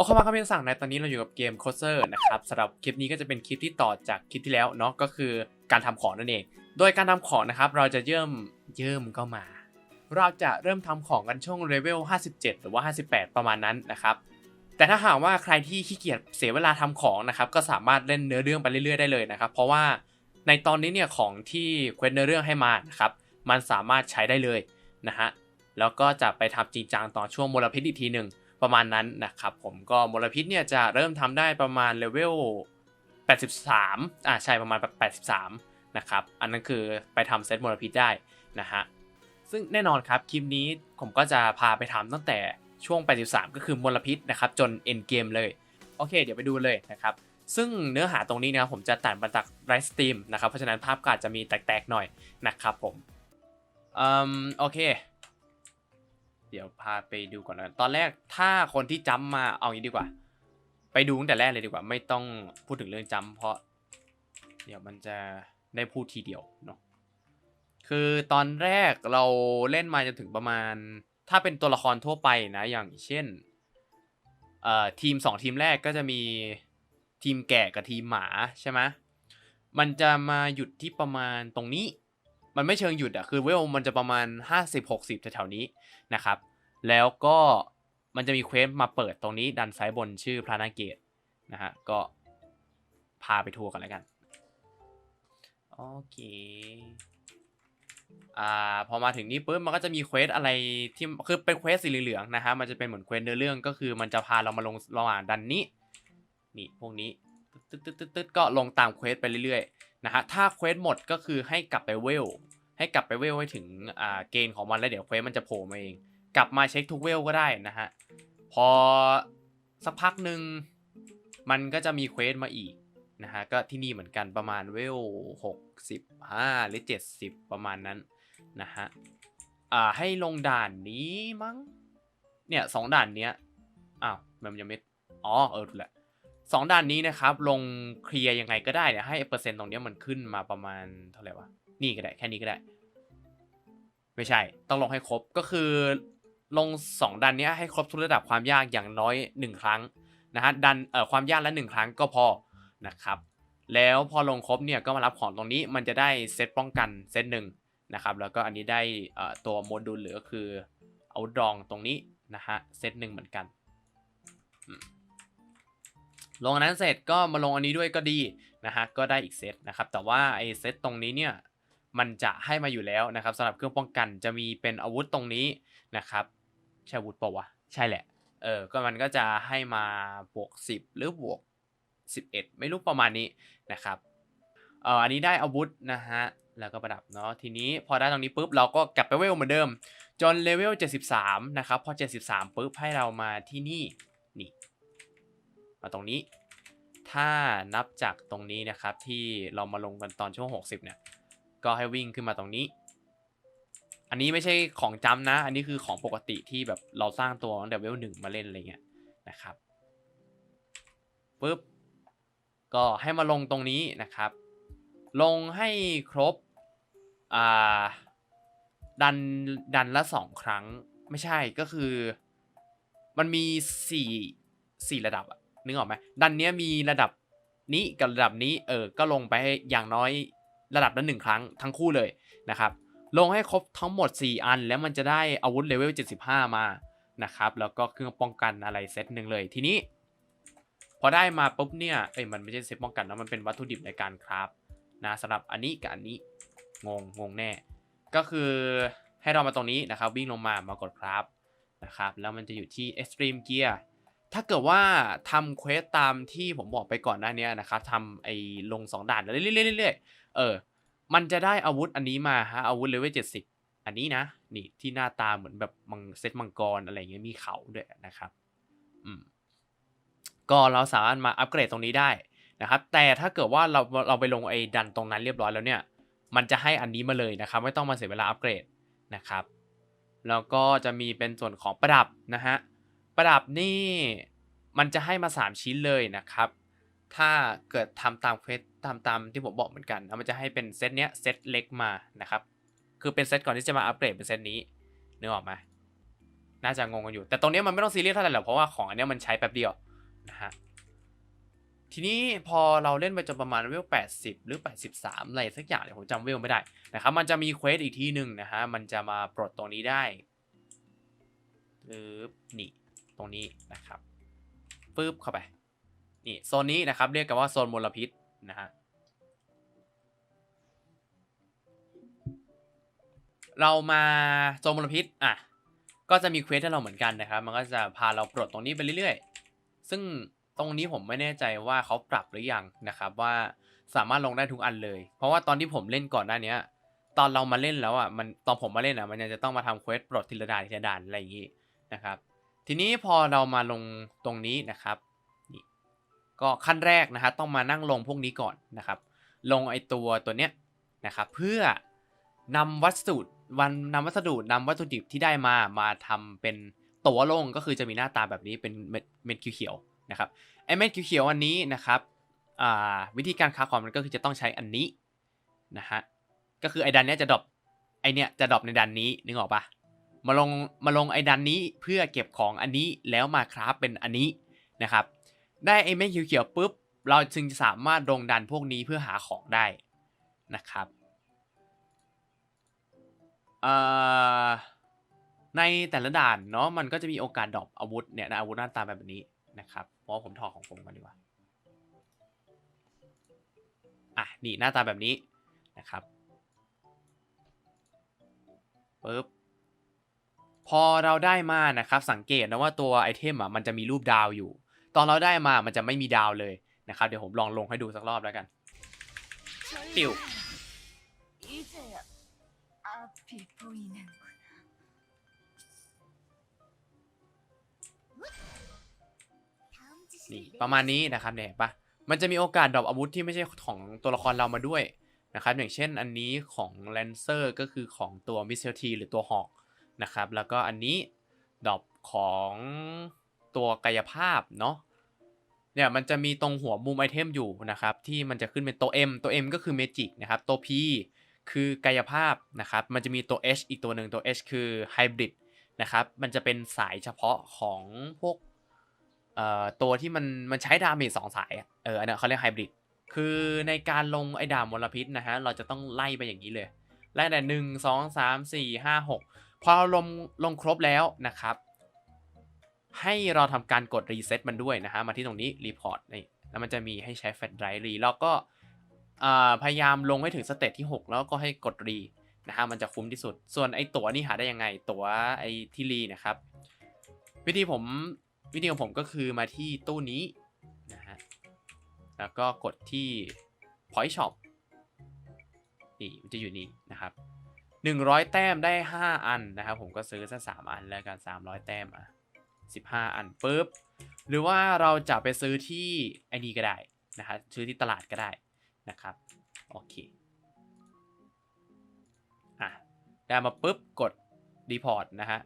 โอเคมาครับเพียงสั่งในตอนนี้เราอยู่กับเกม c o เซอร์นะครับสำหรับคลิปนี้ก็จะเป็นคลิปที่ต่อจากคลิปที่แล้วเนาะก็คือการทำของนั่นเอง โดยการทำของนะครับ เราจะเยิ่มเยิ่มก็มา เราจะเริ่มทำของกันช่วงเลเวล 57 หรือว่า 58 ประมาณนั้นนะครับ แต่ถ้าหากว่าใครที่ขี้เกียจเสียเวลาทำของนะครับก็สามารถเล่นเนื้อเรื่องไปเรื่อยๆได้เลยนะครับเพราะว่าในตอนนี้เนี่ยของที่เควสเนื้อเรื่องให้มานะครับมันสามารถใช้ได้เลยนะฮะแล้วก็จะไปทำจริงจังตอนช่วงมลพิษอีกทีหนึ่ง ประมาณนั้นนะครับผมก็มลพิษเนี่ยจะเริ่มทำได้ประมาณเลเวล 83 อ่าใช่ประมาณ 83 นะครับ อันนั้นคือไปทำเซตมลพิษได้นะฮะ ซึ่งแน่นอนครับคลิปนี้ผมก็จะพาไปทำตั้งแต่ช่วง 83 ก็คือมลพิษนะครับจนเอ็นเกมเลย โอเค เดี๋ยวไปดูเลยนะครับ ซึ่งเนื้อหาตรงนี้นะครับผมจะตัดมาจากไลฟ์สตรีมนะครับ เพราะฉะนั้นภาพก็อาจจะมีแตกๆหน่อยนะครับผมอืมโอเค เดี๋ยวพาไปดูก่อนนะตอนแรกถ้าคนที่จำมาเอางี้ดีกว่า ไปดูตั้งแต่แรกเลยดีกว่า ไม่ต้องพูดถึงเรื่องจำเพราะ เดี๋ยวมันจะได้พูดทีเดียวเนาะคือตอนแรกเราเล่นมาจนถึงประมาณ ถ้าเป็นตัวละครทั่วไปนะอย่างเช่นเอ่อทีมสองทีมแรกก็จะมีทีมแกะกับทีมหมาใช่ไหมมันจะมาหยุดที่ประมาณตรงนี้ มันไม่เชิงหยุดอะคือเวลมันจะประมาณ 50-60แถวๆนี้นะครับ แล้วก็มันจะมีเควสมาเปิดตรงนี้ดันซ้ายบนชื่อพระนาเกตนะฮะ ก็พาไปทัวร์กันแล้วกัน โอเค อ่า พอมาถึงนี้ปุ๊บมันก็จะมีเควสอะไรที่คือเป็นเควสสีเหลืองๆนะฮะ มันจะเป็นเหมือนเควสเนื้อเรื่องก็คือมันจะพาเรามาลงระหว่างดันนี้ นี่พวกนี้ ตึ๊ดตึ๊ดตึ๊ดตึ๊ดก็ลงตามเควสไปเรื่อยๆ นะฮะถ้าเควสหมดก็คือให้กลับไปเวลให้กลับไปเวลให้ถึงอ่าเกณฑ์ของมันแล้วเดี๋ยวเควสมันจะโผล่มาเอง กลับมาเช็คทุกเวลก็ได้นะฮะพอสักพักหนึ่งมันก็จะมีเควสมาอีกนะฮะก็ที่นี่เหมือนกันประมาณเวล65 หรือ 70 ประมาณนั้นนะฮะอ่าให้ลงด่านนี้มั้งเนี่ยสองด่านเนี้ยอ้าวมันยังไม่อ๋อเออถูกแหละ สองด่านนี้นะครับ ลงเคลียร์ยังไงก็ได้เนี่ยให้เปอร์เซ็นต์ตรงนี้มันขึ้นมาประมาณเท่าไหร่วะนี่ก็ได้แค่นี้ก็ได้ ไม่ใช่ ต้องลงให้ครบก็คือ ลง 2 ดันนี้ให้ครบทุกระดับความยากอย่างน้อย 1 ครั้งนะฮะดันเอ่อความยากละ1ครั้งก็พอนะครับ แล้วพอลงครบเนี่ยก็มารับของตรงนี้มันจะได้เซตป้องกันเซตหนึ่งนะครับ แล้วก็อันนี้ได้เอ่อตัวโมดูลเหรือก็คือเอาดองตรงนี้นะฮะเซตหนึ่งเหมือนกันอืม ลงอันนั้นเสร็จก็มาลงอันนี้ด้วยก็ดีนะฮะก็ได้อีกเซตนะครับแต่ว่าไอเซตตรงนี้เนี่ยมันจะให้มาอยู่แล้วนะครับสำหรับเครื่องป้องกันจะมีเป็นอาวุธตรงนี้นะครับใช่อาวุธปล่าวะใช่แหละเออก็มันก็จะให้มาบวก 10 หรือบวก 11 ไม่รู้ประมาณนี้นะครับเอ่ออันนี้ได้อาวุธนะฮะแล้วก็ประดับเนาะทีนี้พอได้ตรงนี้ปุ๊บเราก็กลับไปเวลเหมือนเดิมจนเลเวล73นะครับพอ73ปุ๊บให้เรามาที่นี่ มาตรงนี้ ถ้านับจากตรงนี้นะครับที่เรามาลงกันตอนช่วง 60 เนี่ย ก็ให้วิ่งขึ้นมาตรงนี้ อันนี้ไม่ใช่ของจำนะ อันนี้คือของปกติที่แบบเราสร้างตัวตั้งแต่เวลหนึ่งมาเล่นอะไรเงี้ยนะครับปุ๊บก็ให้มาลงตรงนี้นะครับ ลงให้ครบอ่าดันดันละสองครั้งไม่ใช่ก็คือ มันมีสี่สี่ระดับอะ นึกออกไหมดันเนี้ยมีระดับนี้กับระดับนี้เออก็ลงไปให้อย่างน้อยระดับละหนึ่งครั้งทั้งคู่เลยนะครับลงให้ครบทั้งหมด 4 อัน แล้วมันจะได้อาวุธเลเวล 75 มานะครับแล้วก็เครื่องป้องกันอะไรเซตหนึ่งเลยทีนี้ พอได้มาปุ๊บเนี่ยเอ้ยมันไม่ใช่เซตป้องกันนะมันเป็นวัตถุดิบในการคราฟนะสำหรับอันนี้กับอันนี้งงงงแน่ ก็คือให้เรามาตรงนี้นะครับวิ่งลงมามากดคราฟนะครับแล้วมันจะอยู่ที่ extreme gear ถ้าเกิดว่าทำเควสตามที่ผมบอกไปก่อนหน้านี้นะครับทำไอ้ลง2ด่านเรื่อยๆๆๆเออ มันจะได้อาวุธอันนี้มาฮะอาวุธเลเวล70อันนี้นะ นี่ที่หน้าตาเหมือนแบบมังเซตมังกรอะไรเงี้ยมีเขาด้วยนะครับอืมก็เราสามารถมาอัปเกรดตรงนี้ได้นะครับแต่ถ้าเกิดว่าเราเราไปลงไอ้ดันตรงนั้นเรียบร้อยแล้วเนี่ย มันจะให้อันนี้มาเลยนะครับ ไม่ต้องมาเสียเวลาอัปเกรดนะครับ แล้วก็จะมีเป็นส่วนของประดับนะฮะ ประดับนี่มันจะให้มา 3 ชิ้นเลยนะครับ ถ้าเกิดทำตามเควสตามตามที่ผมบอกเหมือนกันแล้วมันจะให้เป็นเซตเนี้ยเซตเล็กมานะครับ คือเป็นเซตก่อนที่จะมาอัปเกรดเป็นเซตนี้นึกออกไหมน่าจะงงกันอยู่ แต่ตรงนี้มันไม่ต้องซีเรียสเท่าไหร่หรอกเพราะว่าของอันเนี้ยมันใช้แป๊บเดียวนะฮะทีนี้พอเราเล่นไปจนประมาณเวล 80 หรือ 83 อะไรสักอย่างเนี่ยผมจำเวลไม่ได้นะครับมันจะมีเควสอีกทีหนึ่งนะฮะมันจะมาปลดตรงนี้ได้ปึ๊บนี่ ตรงนี้นะครับปึ๊บเข้าไปนี่โซนนี้นะครับ เรียกกันว่าโซนมลพิษนะฮะเรามาโซนมลพิษอะก็จะมีเควสให้เราเหมือนกันนะครับ มันก็จะพาเราปลดตรงนี้ไปเรื่อยๆ ซึ่งตรงนี้ผมไม่แน่ใจว่าเขาปรับหรือยังนะครับว่าสามารถลงได้ทุกอันเลย เพราะว่าตอนที่ผมเล่นก่อนหน้าเนี้ยตอนเรามาเล่นแล้วอะมันตอนผมมาเล่นอะมันยังจะต้องมาทำเควสปลดทีละด่านทีละด่านอะไรอย่างงี้นะครับ ทีนี้พอเรามาลงตรงนี้นะครับนี่ก็ขั้นแรกนะฮะต้องมานั่งลงพวกนี้ก่อนนะครับ ลงไอตัวตัวเนี้ยนะครับเพื่อนำวัสดุวันนำวัสดุนำวัตถุดิบที่ได้มามาทำเป็นตัวลงก็คือจะมีหน้าตาแบบนี้เป็นเม็ดเม็ดเขียวๆนะครับไอเม็ดเขียวๆอันนี้นะครับวิธีการค้าของมันก็คือจะต้องใช้อันนี้นะฮะก็คือไอดันเนี้ยจะดรอปไอเนี้ยจะดรอปในดันนี้นึกออกปะ มาลงมาลงไอ้ดันนี้เพื่อเก็บของอันนี้แล้วมาคราฟเป็นอันนี้นะครับ ได้ไอ้เม็ดเขียวๆปุ๊บ เราจึงจะสามารถลงดันพวกนี้เพื่อหาของได้นะครับในแต่ละด่านเนาะมันก็จะมีโอกาสดรอปอาวุธเนี่ยนะอาวุธหน้าตาแบบนี้นะครับเพราะผมถอดของผมกันดีกว่าอะนี่หน้าตาแบบนี้นะครับปึ๊บ พอเราได้มานะครับสังเกตนะว่าตัวไอเทมอะมันจะมีรูปดาวอยู่ ตอนเราได้มามันจะไม่มีดาวเลยนะครับเดี๋ยวผมลองลงให้ดูสักรอบแล้วกันติวนี่ประมาณนี้นะครับเนี่ยปะมันจะมีโอกาสดรอปอาวุธที่ไม่ใช่ของตัวละครเรามาด้วยนะครับอย่างเช่นอันนี้ของแลนเซอร์ก็คือของตัวมิเซลทีหรือตัวหอก นะครับ แล้วก็อันนี้ดอปของตัวกายภาพเนาะเนี่ยมันจะมีตรงหัวมุมไอเทมอยู่นะครับ ที่มันจะขึ้นเป็นตัว M ตัว M ก็คือเมจิกนะครับตัว P คือกายภาพนะครับ มันจะมีตัว H อีกตัวหนึ่งตัว H คือไฮบริดนะครับ มันจะเป็นสายเฉพาะของพวกเอ่อตัวที่มันมันใช้ดาเมจสองสายอะเอออันนั้นเขาเรียกไฮบริดคือในการลงไอ้ดาบมลพิษนะฮะเราจะต้องไล่ไปอย่างนี้เลยไล่แต่หนึ่งสองสามสี่ห้าหก พอลงลงครบแล้วนะครับ ให้เราทำการกดรีเซ็ตมันด้วยนะฮะมาที่ตรงนี้รีพอร์ตนี่แล้วมันจะมีให้ใช้แฟลชไดร์รีแล้วก็พยายามลงให้ถึงสเตจที่ 6 แล้วก็ให้กดรีนะฮะมันจะคุ้มที่สุด ส่วนไอ้ตั๋วนี่หาได้ยังไง ตั๋วไอ้ที่รีนะครับ วิธีผมวิธีของผมก็คือมาที่ตู้นี้นะฮะแล้วก็กดที่ point shop นี่มันจะอยู่นี่นะครับ 100 แต้มได้ 5 อันนะครับผมก็ซื้อสัก3อันแล้วกัน 300 แต้มอะ15 อันปุ๊บหรือว่าเราจะไปซื้อที่ไอ้นี่ก็ได้นะครับซื้อที่ตลาดก็ได้นะครับโอเคอะได้มาปุ๊บกด report นะฮะ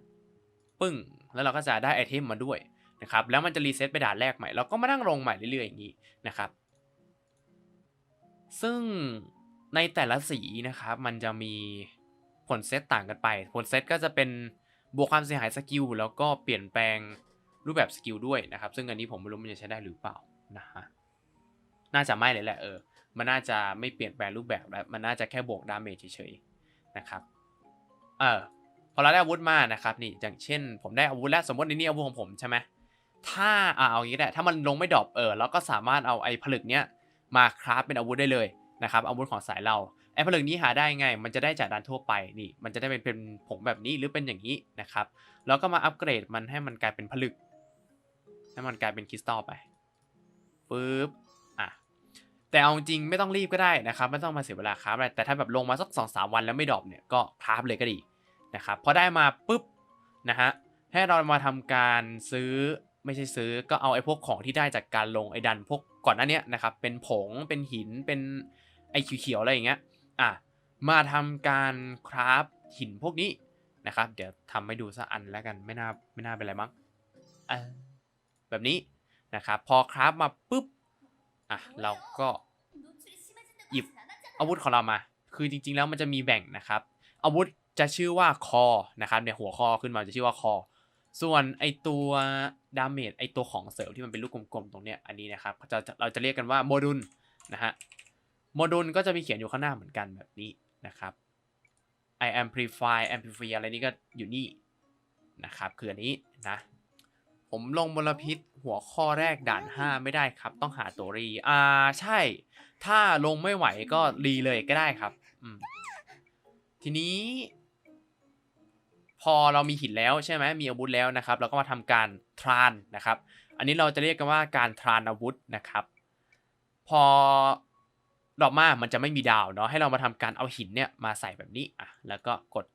ปึ้งแล้วเราก็จะได้ไอเทมมาด้วยนะครับแล้วมันจะรีเซ็ตไปด่านแรกใหม่เราก็มานั่งลงใหม่เรื่อยๆอย่างนี้นะครับ ซึ่งในแต่ละสีนะครับมันจะมี ผลเซตต่างกันไป ผลเซตก็จะเป็นบวกความเสียหายสกิลแล้วก็เปลี่ยนแปลงรูปแบบสกิลด้วยนะครับ ซึ่งอันนี้ผมไม่รู้มันจะใช้ได้หรือเปล่านะฮะน่าจะไม่เลยแหละเออ มันน่าจะไม่เปลี่ยนแปลงรูปแบบแล้วมันน่าจะแค่บวกดาเมจเฉยๆนะครับ เออพอเราได้อาวุธมานะครับนี่อย่างเช่น ผมได้อาวุธแล้วสมมติในนี้อาวุธของผมใช่ไหมถ้าอ่าเอาอย่างนี้แหละถ้ามันลงไม่ดรอปเออเราก็สามารถเอาไอ้ผลึกเนี้ยมาคราฟเป็นอาวุธได้เลยนะครับอาวุธของสายเรา ไอ้ผลึกนี้หาได้ไง มันจะได้จากด้านทั่วไปนี่ มันจะได้เป็นเป็นผงแบบนี้หรือเป็นอย่างนี้นะครับ แล้วก็มาอัปเกรดมันให้มันกลายเป็นผลึก ให้มันกลายเป็นคริสตัลไปปึ๊บอะ แต่เอาจริงไม่ต้องรีบก็ได้นะครับ ไม่ต้องมาเสียเวลาคราฟอะไรแต่ถ้าแบบลงมาสักสองสามวันแล้วไม่ดรอปเนี่ยก็คราฟเลยก็ดีนะครับ พอได้มาปุ๊บนะฮะ ให้เรามาทำการซื้อไม่ใช่ซื้อก็เอาไอ้พวกของที่ได้จากการลงไอ้ดันพวกก่อนหน้านี้นะครับ เป็นผง เป็นหิน เป็นไอ้เขียวๆอะไรอย่างเงี้ย อะมาทำการคราฟหินพวกนี้นะครับ เดี๋ยวทำให้ดูสักอันแล้วกันไม่น่าไม่น่าเป็นไรมั้งอะแบบนี้นะครับพอคราฟมาปุ๊บอะเราก็หยิบอาวุธของเรามา คือจริง ๆ แล้วมันจะมีแบ่งนะครับ อาวุธจะชื่อว่าคอนะครับเนี่ยหัวข้อขึ้นมาจะชื่อว่าคอ ส่วนไอตัวดาเมจไอตัวของเสริมที่มันเป็นลูกกลมๆตรงเนี้ยอันนี้นะครับจะจะเราจะเรียกกันว่าโมดูลนะฮะ โมดูลก็จะมีเขียนอยู่ข้างหน้าเหมือนกันแบบนี้นะครับ I amplify amplify อะไรนี่ก็อยู่นี่นะครับ คืออันนี้นะ ผมลงมลพิษหัวข้อแรกด่าน 5 ไม่ได้ครับ ต้องหาตัวรี อ่าใช่ ถ้าลงไม่ไหวก็รีเลยก็ได้ครับอืมทีนี้ พอเรามีหินแล้วใช่ไหมมีอาวุธแล้วนะครับ เราก็มาทำการทรานนะครับ อันนี้เราจะเรียกกันว่าการทรานอาวุธนะครับ พอ ดอกมามันจะไม่มีดาวเนาะให้เรามาทำการเอาหินเนี่ยมาใส่แบบนี้อะแล้วก็กด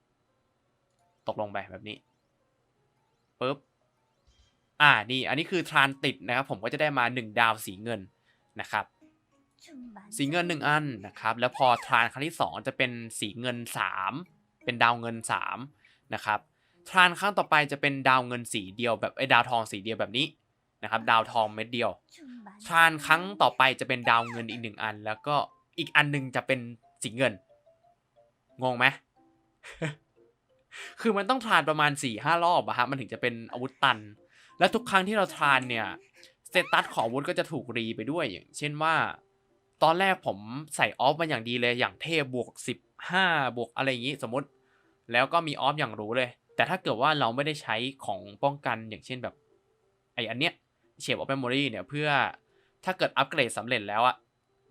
ตกลงไปแบบนี้ปุ๊บอ่านี่อันนี้คือทรานติดนะครับ ผมก็จะได้มา 1 ดาวสีเงินนะครับ สีเงิน 1 อันนะครับ แล้วพอทรานครั้งที่ 2 จะเป็นสีเงิน 3 เป็นดาวเงิน3นะครับทรานครั้งต่อไปจะเป็นดาวเงินสีเดียวแบบไอ้ดาวทองสีเดียวแบบนี้นะครับ ดาวทองเม็ดเดียว ทานครั้งต่อไปจะเป็นดาวเงินอีกหนึ่งอัน แล้วก็อีกอันหนึ่งจะเป็นสีเงิน งงไหมคือมันต้องทรานประมาณ4ี่ห้ารอบอะฮะมันถึงจะเป็นอาวุธตัน และทุกครั้งที่เราทรานเนี่ยสเตตัสของอาวุธก็จะถูกรีไปด้วยอย่าง เช่นว่า ตอนแรกผมใส่ออฟมาอย่างดีเลยอย่างเทพบวก 15 บวกอะไรอย่างนี้สมมติ แล้วก็มีออฟอย่างรู้เลย แต่ถ้าเกิดว่าเราไม่ได้ใช้ของป้องกันอย่างเช่นแบบไออันเนี้ยเชฟออฟเมมโมรีเนี่ยเพื่อ ถ้าเกิดอัปเกรดสำเร็จแล้วอะ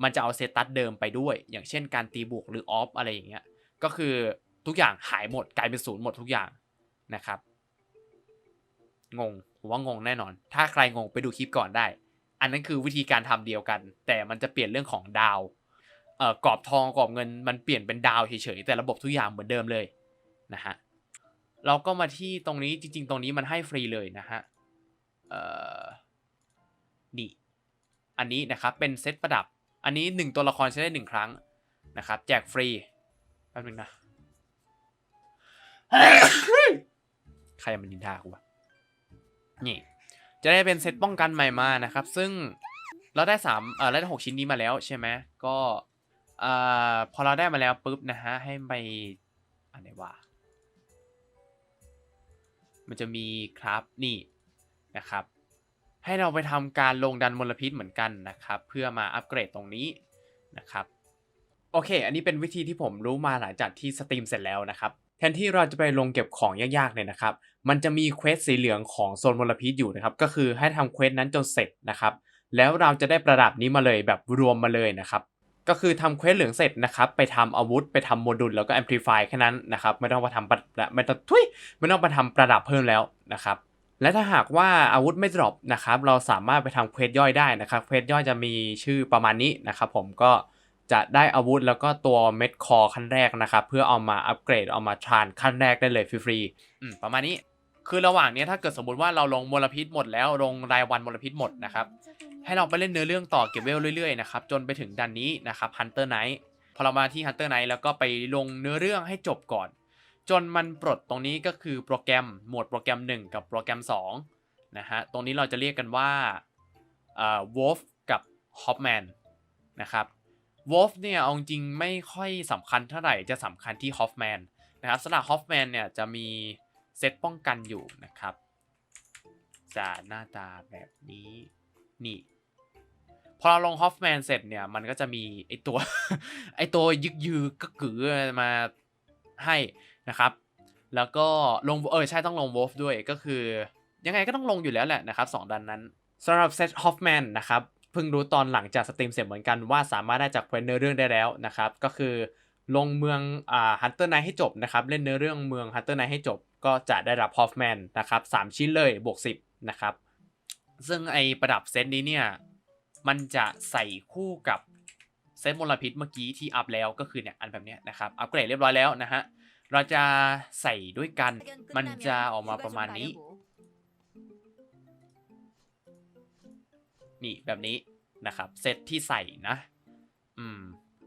มันจะเอาเซตัสเดิมไปด้วย อย่างเช่นการตีบวกหรือออฟอะไรอย่างเงี้ย ก็คือทุกอย่างหายหมดกลายเป็นศูนย์หมดทุกอย่างนะครับ งงผมว่างงแน่นอน ถ้าใครงงไปดูคลิปก่อนได้ อันนั้นคือวิธีการทำเดียวกัน แต่มันจะเปลี่ยนเรื่องของดาวเอ่อกรอบทองกรอบเงินมันเปลี่ยนเป็นดาวเฉยๆแต่ระบบทุกอย่างเหมือนเดิมเลยนะฮะเราก็มาที่ตรงนี้จริง ๆ ตรงนี้มันให้ฟรีเลยนะฮะเอ่อนี่ อันนี้นะครับเป็นเซตประดับ อันนี้หนึ่งตัวละครใช้ได้หนึ่งครั้งนะครับแจกฟรีแป๊บนึงนะใครมันนินทากูวะนี่ จะได้เป็นเซตป้องกันใหม่มานะครับ ซึ่งเราได้สามเอ่อเราได้หกชิ้นนี้มาแล้วใช่ไหมก็เอ่อพอเราได้มาแล้วปุ๊บนะฮะให้ไปอันไหนวะมันจะมีครับนี่นะครับ ให้เราไปทำการลงดันมลพิษเหมือนกันนะครับ เพื่อมาอัปเกรดตรงนี้นะครับโอเค อันนี้เป็นวิธีที่ผมรู้มาหลังจากที่สตรีมเสร็จแล้วนะครับ แทนที่เราจะไปลงเก็บของยากๆเนี่ยนะครับ มันจะมีเควสสีเหลืองของโซนมลพิษอยู่นะครับ ก็คือให้ทำเควสนั้นจนเสร็จนะครับ แล้วเราจะได้ประดับนี้มาเลยแบบรวมมาเลยนะครับ ก็คือทำเควสเหลืองเสร็จนะครับ ไปทำอาวุธ ไปทำโมดูลแล้วก็แอมพลิฟายแค่นั้นนะครับ ไม่ต้องมาทำประดับไม่ต้องทุยไม่ต้องมาทำประดับเพิ่มแล้วนะครับ และถ้าหากว่าอาวุธไม่ดรอปนะครับเราสามารถไปทำเควสย่อยได้นะครับเควสย่อยจะมีชื่อประมาณนี้นะครับผมก็จะได้อาวุธแล้วก็ตัวเม็ดคอขั้นแรกนะครับเพื่อเอามาอัปเกรดเอามาทรานขั้นแรกได้เลยฟรีๆประมาณนี้ คือระหว่างนี้ถ้าเกิดสมมติว่าเราลงมลพิษหมดแล้วลงรายวันมลพิษหมดนะครับให้เราไปเล่นเนื้อเรื่องต่อเก็บเวลเรื่อยๆนะครับจนไปถึงดันนี้นะครับ Hunter Knight พอเรามาที่ Hunter Knight แล้วก็ไปลงเนื้อเรื่องให้จบก่อน จนมันปลดตรงนี้ก็คือโปรแกรมหมวดโปรแกรม 1 กับโปรแกรม2นะฮะตรงนี้เราจะเรียกกันว่าเอ่อ Wolf กับ Hopman นะครับ Wolf เนี่ยเอาจริงไม่ค่อยสำคัญเท่าไหร่จะสำคัญที่ Hoffman นะครับสำหรับ Hoffman เนี่ยจะมีเซตป้องกันอยู่นะครับจะหน้าตาแบบนี้นี่พอเราลงฮอฟแมนเสร็จเนี่ย มันก็จะมีไอตัว ไอตัวยึกยือก็กือมาให้ นะครับ แล้วก็ลงเออใช่ต้องลงวอฟด้วยก็คือ ยังไงก็ต้องลงอยู่แล้วแหละนะครับสองดันนั้นสำหรับเซตฮอฟแมนนะครับเพิ่งรู้ตอนหลังจากสตรีมเสร็จเหมือนกันว่าสามารถได้จากเพนื้อเรื่องได้แล้วนะครับ ก็คือลงเมืองอ่าฮันเตอร์ไนให้จบนะครับ เล่นเนื้อเรื่องเมืองฮันเตอร์ไนให้จบ ก็จะได้รับฮอฟแมนนะครับสามชิ้นเลยบวกสิบนะครับ ซึ่งไอประดับเซตนี้เนี่ย มันจะใส่คู่กับเซตมลพิษเมื่อกี้ที่อัพแล้วก็คือเนี่ยอันแบบเนี้ยนะครับ อัปเกรดเรียบร้อยแล้วนะฮะ เราจะใส่ด้วยกัน มันจะออกมาประมาณนี้ นี่แบบนี้นะครับเซตที่ใส่นะ อืม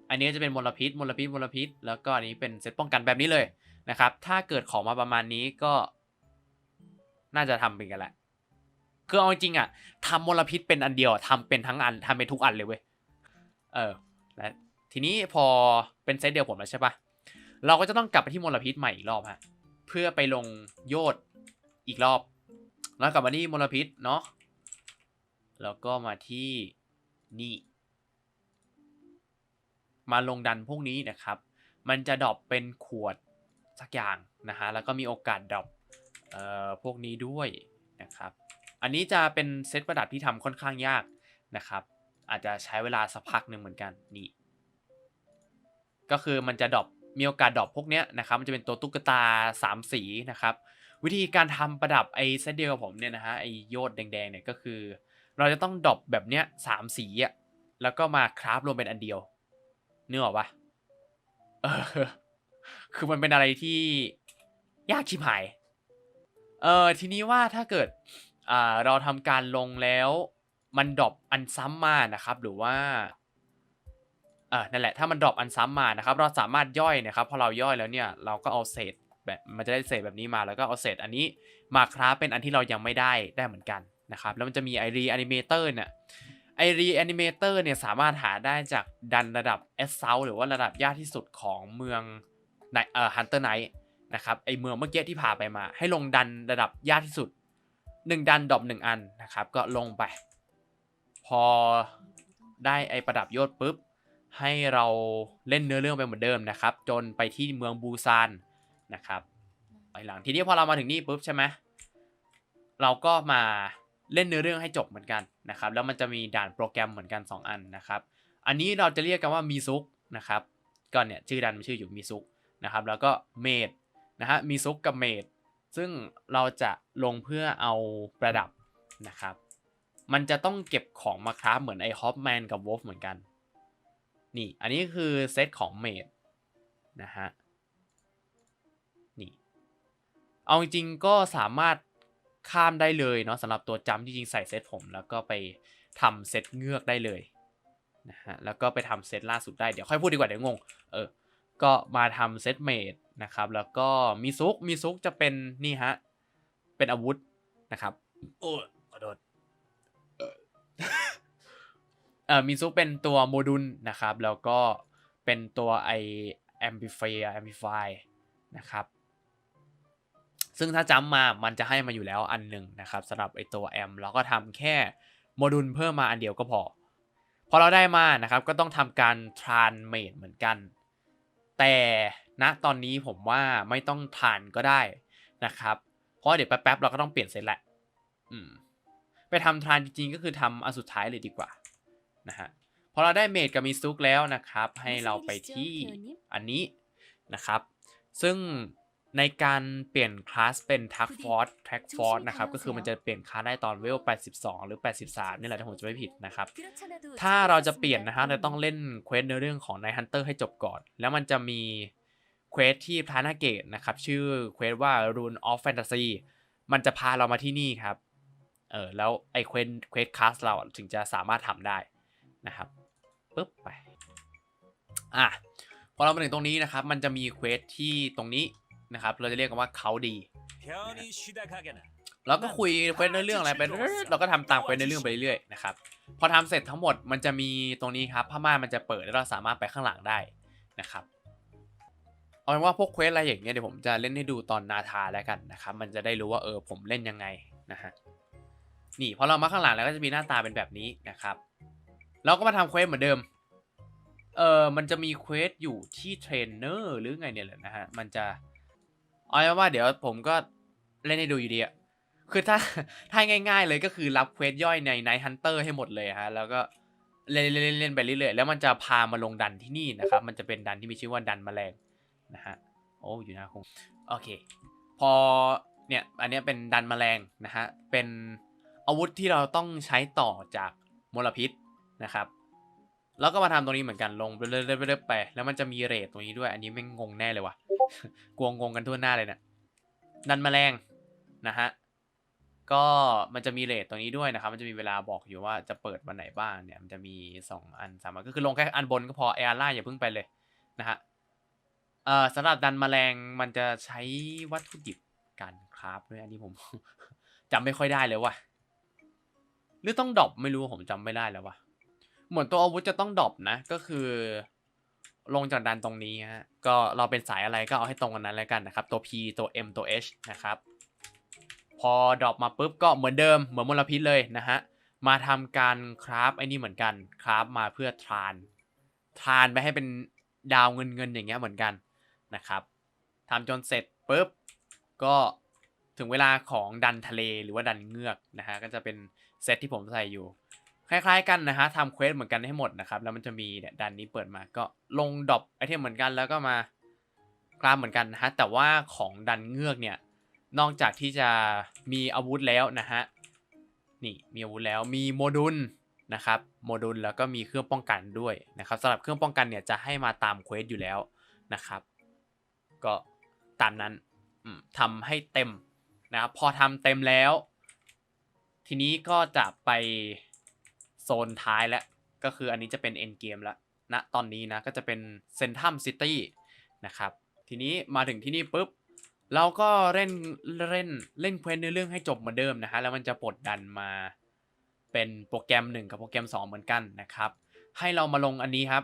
อันนี้จะเป็นมลพิษมลพิษมลพิษ แล้วก็อันนี้เป็นเซตป้องกันแบบนี้เลยนะครับ ถ้าเกิดของมาประมาณนี้ก็ น่าจะทำเป็นกันแหละคือเอาจริงอะทำมลพิษเป็นอันเดียวทำเป็นทั้งอันทำเป็นทุกอันเลยเว้ยเออและทีนี้พอเป็นเซตเดียวผมแล้วใช่ปะ เราก็จะต้องกลับไปที่มลพิษใหม่อีกรอบฮะเพื่อไปลงโยดอีกรอบ แล้วกลับมาที่มลพิษเนาะแล้วก็มาที่นี่ มาลงดันพวกนี้นะครับ มันจะดรอปเป็นขวดสักอย่างนะฮะแล้วก็มีโอกาสดรอปเอ่อพวกนี้ด้วยนะครับ อันนี้จะเป็นเซตประดับที่ทำค่อนข้างยากนะครับ อาจจะใช้เวลาสักพักหนึ่งเหมือนกันนี่ก็คือมันจะดรอป มีโอกาสดรอปพวกเนี้ยนะครับมันจะเป็นตัวตุ๊กตา 3 สีนะครับ วิธีการทำประดับไอ้เซตเดียวกับผมเนี่ยนะฮะไอ้โยดแดงๆเนี่ยก็คือ เราจะต้องดรอปแบบเนี้ยสามสีอะแล้วก็มาคราฟรวมเป็นอันเดียวเนึกออกปะเออคือมันเป็นอะไรที่ยากชิบหาย เออทีนี้ว่าถ้าเกิดอ่าเราทำการลงแล้วมันดรอปอันซ้ำมานะครับ หรือว่า เออนั่นแหละถ้ามันดรอปอันซ้ำมานะครับ เราสามารถย่อยนะครับพอเราย่อยแล้วเนี่ยเราก็เอาเศษแบบมันจะได้เศษแบบนี้มาแล้วก็เอาเศษอันนี้มาคราฟเป็นอันที่เรายังไม่ได้ได้เหมือนกันนะครับแล้วมันจะมีไอรีแอนิเมเตอร์เนี่ยไอรีแอนิเมเตอร์เนี่ยสามารถหาได้จากดันระดับเอสเซหรือว่าระดับยากที่สุดของเมืองในเอ่อฮันเตอร์ไนท์นะครับไอเมืองเมื่อกี้ที่พาไปมา ให้ลงดันระดับยากที่สุด 1 ดันดรอป1อันนะครับก็ลงไป พอได้ไอประดับยศปุ๊บ ให้เราเล่นเนื้อเรื่องไปเหมือนเดิมนะครับ จนไปที่เมืองบูซานนะครับไปหลังทีนี้พอเรามาถึงนี่ปุ๊บใช่ไหมเราก็มาเล่นเนื้อเรื่องให้จบเหมือนกันนะครับ แล้วมันจะมีด่านโปรแกรมเหมือนกัน 2 อันนะครับ อันนี้เราจะเรียกกันว่ามีซุกนะครับก็เนี่ยชื่อดันมันชื่ออยู่มีซุกนะครับแล้วก็เมดนะฮะมีซุกกับเมดซึ่งเราจะลงเพื่อเอาประดับนะครับ มันจะต้องเก็บของมาคราฟเหมือนไอฮอปแมนกับวอลฟเหมือนกัน นี่ อันนี้คือเซตของเมดนะฮะ นี่ เอาจริงๆก็สามารถข้ามได้เลยเนาะสำหรับตัวจำจริงๆใส่เซตผม แล้วก็ไปทำเซตเงือกได้เลยนะฮะ แล้วก็ไปทำเซตล่าสุดได้ เดี๋ยวค่อยพูดดีกว่าเดี๋ยวงง เออ ก็มาทำเซตเมดนะครับ แล้วก็มีซุก มีซุกจะเป็นนี่ฮะ เป็นอาวุธนะครับโอ้ เอ่อมีซุปเป็นตัวโมดูลนะครับ แล้วก็เป็นตัวไอ amplifier amplify นะครับ ซึ่งถ้าจำมามันจะให้มาอยู่แล้วอันหนึ่งนะครับสำหรับไอตัวแอมเราก็ทำแค่โมดูลเพิ่มมาอันเดียวก็พอ พอเราได้มานะครับก็ต้องทำการ transmate เหมือนกัน แต่ณตอนนี้ผมว่าไม่ต้องทานก็ได้นะครับ เพราะเดี๋ยวแป๊บๆเราก็ต้องเปลี่ยนเซตแหละ อืม ไปทำทรานจริงๆก็คือทำอันสุดท้ายเลยดีกว่า นะฮะพอเราได้เมดกับมีซุกแล้วนะครับ ให้เราไปที่อันนี้นะครับ ซึ่งในการเปลี่ยนคลาสเป็นทักฟอร์ t แท็กฟอร์นะครับ ก็คือมันจะเปลี่ยนคลาสได้ตอนเวล 82 หรือ 83 นี่แหละถ้าผมจะไม่ผิดนะครับ ถ้าเราจะเปลี่ยนนะฮะเราต้องเล่นเควสในเรื่องของ Night Hunter ให้จบก่อน แล้วมันจะมีเควสที่พลานาเกตนะครับ ชื่อเควสว่า Rune of Fantasy มันจะพาเรามาที่นี่ครับ เออแล้วไอ้เควสเควสคลาสเราถึงจะสามารถทำได้ นะครับปึ๊บไปอะพอเรามาถึงตรงนี้นะครับ มันจะมีเควสที่ตรงนี้นะครับ เราจะเรียกกันว่าเขาดีแล้วก็คุยเควสในเรื่องอะไรไปเราก็ทำตามเควสในเรื่องไปเรื่อยๆนะครับพอทำเสร็จทั้งหมดมันจะมีตรงนี้ครับผ้าม่านมันจะเปิดแล้วเราสามารถไปข้างหลังได้นะครับเอาเป็นว่าพวกเควสอะไรอย่างเงี้ยเดี๋ยวผมจะเล่นให้ดูตอนนาธาแล้วกันนะครับมันจะได้รู้ว่าเออผมเล่นยังไงนะฮะนี่พอเรามาข้างหลังแล้วก็จะมีหน้าตาเป็นแบบนี้นะครับ เราก็มาทำเควสเหมือนเดิม เออมันจะมีเควสอยู่ที่เทรนเนอร์หรือไงเนี่ยแหละนะฮะ มันจะเอาเป็นว่าเดี๋ยวผมก็เล่นให้ดูอยู่ดีอะคือถ้าถ้าง่ายๆเลยก็คือรับเควสย่อยใน Night Hunter ให้หมดเลยฮะ แล้วก็เล่นเล่นเล่นไปเรื่อยๆ แล้วมันจะพามาลงดันที่นี่นะครับ มันจะเป็นดันที่มีชื่อว่าดันแมลงนะฮะ โอ้อยู่นะคง โอเค พอเนี่ย อันนี้เป็นดันแมลงนะฮะ เป็นอาวุธที่เราต้องใช้ต่อจากมลพิษ นะครับ แล้วก็มาทำตรงนี้เหมือนกันลงเรื่อยๆไป แล้วมันจะมีเรทตรงนี้ด้วย อันนี้ไม่งงแน่เลยว่ะกวงงงกันทั่วหน้าเลยเนะี่ยดันแมลงนะฮะก็มันจะมีเรทตรงนี้ด้วยนะครับ มันจะมีเวลาบอกอยู่ว่าจะเปิดวันไหนบ้างเนี่ย มันจะมี 2 อันสามอันก็คือลงแค่อันบนก็พอแอร์ล่าอย่าเพิ่งไปเลยนะฮะเอ่อสำหรับดันแมลงมันจะใช้วัตถุดิบการคราฟด้วยอันนี้ผมจำไม่ค่อยได้เลยว่ะหรือต้องดรอปไม่รู้ผมจำไม่ได้แล้วว่ะ เหมือนตัวอาวุธจะต้องดรอปนะ ก็คือ ลงจากดันตรงนี้ฮะก็เราเป็นสายอะไรก็เอาให้ตรงกันนั้นแล้วกันนะครับ ตัว P ตัว M ตัว H นะครับ พอดรอปมาปุ๊บก็เหมือนเดิมเหมือนมลพิษเลยนะฮะมาทำการคราฟไอ้นี่เหมือนกันคราฟมาเพื่อทรานทรานไปให้เป็นดาวเงินเงินๆอย่างเงี้ยเหมือนกันนะครับทำจนเสร็จปุ๊บก็ถึงเวลาของดันทะเลหรือว่าดันเงือกนะฮะก็จะเป็นเซตที่ผมใส่อยู่ คล้ายๆกันนะฮะทำเควสเหมือนกันให้หมดนะครับ แล้วมันจะมีเนี่ยดันนี้เปิดมาก็ลงดรอปไอเทมเหมือนกันแล้วก็มาคราฟเหมือนกันนะฮะแต่ว่าของดันเงือกเนี่ยนอกจากที่จะมีอาวุธแล้วนะฮะนี่มีอาวุธแล้วมีโมดูลนะครับโมดูลแล้วก็มีเครื่องป้องกันด้วยนะครับสำหรับเครื่องป้องกันเนี่ยจะให้มาตามเควสอยู่แล้วนะครับก็ตามนั้นอืมทำให้เต็มนะครับพอทำเต็มแล้ว ทีนี้ก็จะไป โซนท้ายแล้วก็คืออันนี้จะเป็นเอ็นเกมแล้วณตอนนี้นะก็จะเป็นเซนทัมซิตี้นะครับทีนี้มาถึงที่นี่ปุ๊บเราก็เล่นเล่นเล่นเควสในเรื่องให้จบเหมือนเดิมนะฮะแล้วมันจะปลดดันมาเป็นโปรแกรม 1 กับโปรแกรม 2 เหมือนกันนะครับ ให้เรามาลงอันนี้ครับ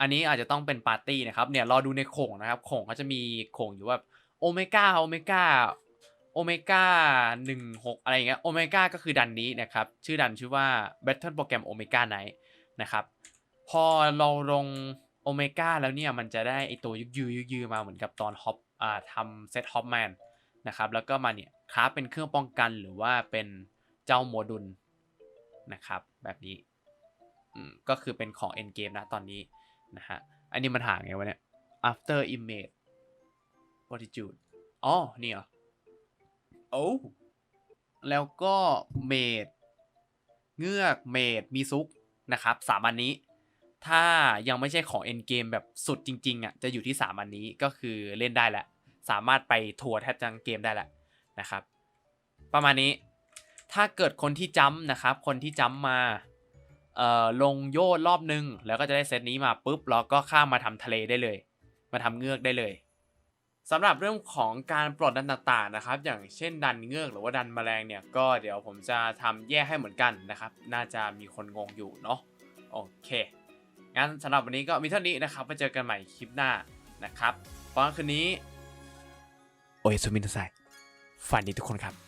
อันนี้อาจจะต้องเป็นปาร์ตี้นะครับเนี่ยรอดูในโข่งนะครับโข่งเขาจะมีโข่งอยู่ว่าโอเมก้าโอเมก้า โอเมก้าหนึ่งหกอะไรอย่างเงี้ยโอเมก้าก็คือดันนี้นะครับ ชื่อดันชื่อว่า Battle Program Omega Night นะครับ พอเราลงโอเมก้าแล้วเนี่ย มันจะได้ไอตัวยึกยือยึกยือมาเหมือนกับตอนฮอปอ่าทำเซตฮอปแมนนะครับ แล้วก็มาเนี่ยคราฟเป็นเครื่องป้องกันหรือว่าเป็นเจ้าโมดูลนะครับ แบบนี้อืมก็คือเป็นของ end game นะตอนนี้นะฮะ อันนี้มันห่างไงวะเนี่ย after image fortitude อ๋อ นี่เหรอ โอ้แล้วก็เมดเงือกเมดมีซุกนะครับสามอันนี้ ถ้ายังไม่ใช่ของ end game แบบสุดจริงๆอะจะอยู่ที่3อันนี้ก็คือเล่นได้แหละ สามารถไปทัวร์แทบจังเกมได้แหละนะครับ ประมาณนี้ถ้าเกิดคนที่จัมป์นะครับ คนที่จัมป์มาเอ่อลงโยดรอบนึง แล้วก็จะได้เซตนี้มาปุ๊บแล้วก็ข้ามมาทำทะเลได้เลย มาทำเงือกได้เลย สำหรับเรื่องของการปลดดันต่างๆนะครับ อย่างเช่นดันเงือกหรือว่าดันแมลงเนี่ยก็เดี๋ยวผมจะทำแยกให้เหมือนกันนะครับ น่าจะมีคนงงอยู่เนาะโอเคงั้นสำหรับวันนี้ก็มีเท่านี้นะครับไปเจอกันใหม่คลิปหน้านะครับตอนคืนนี้ โอเอสุมินไซฝันดีทุกคนครับ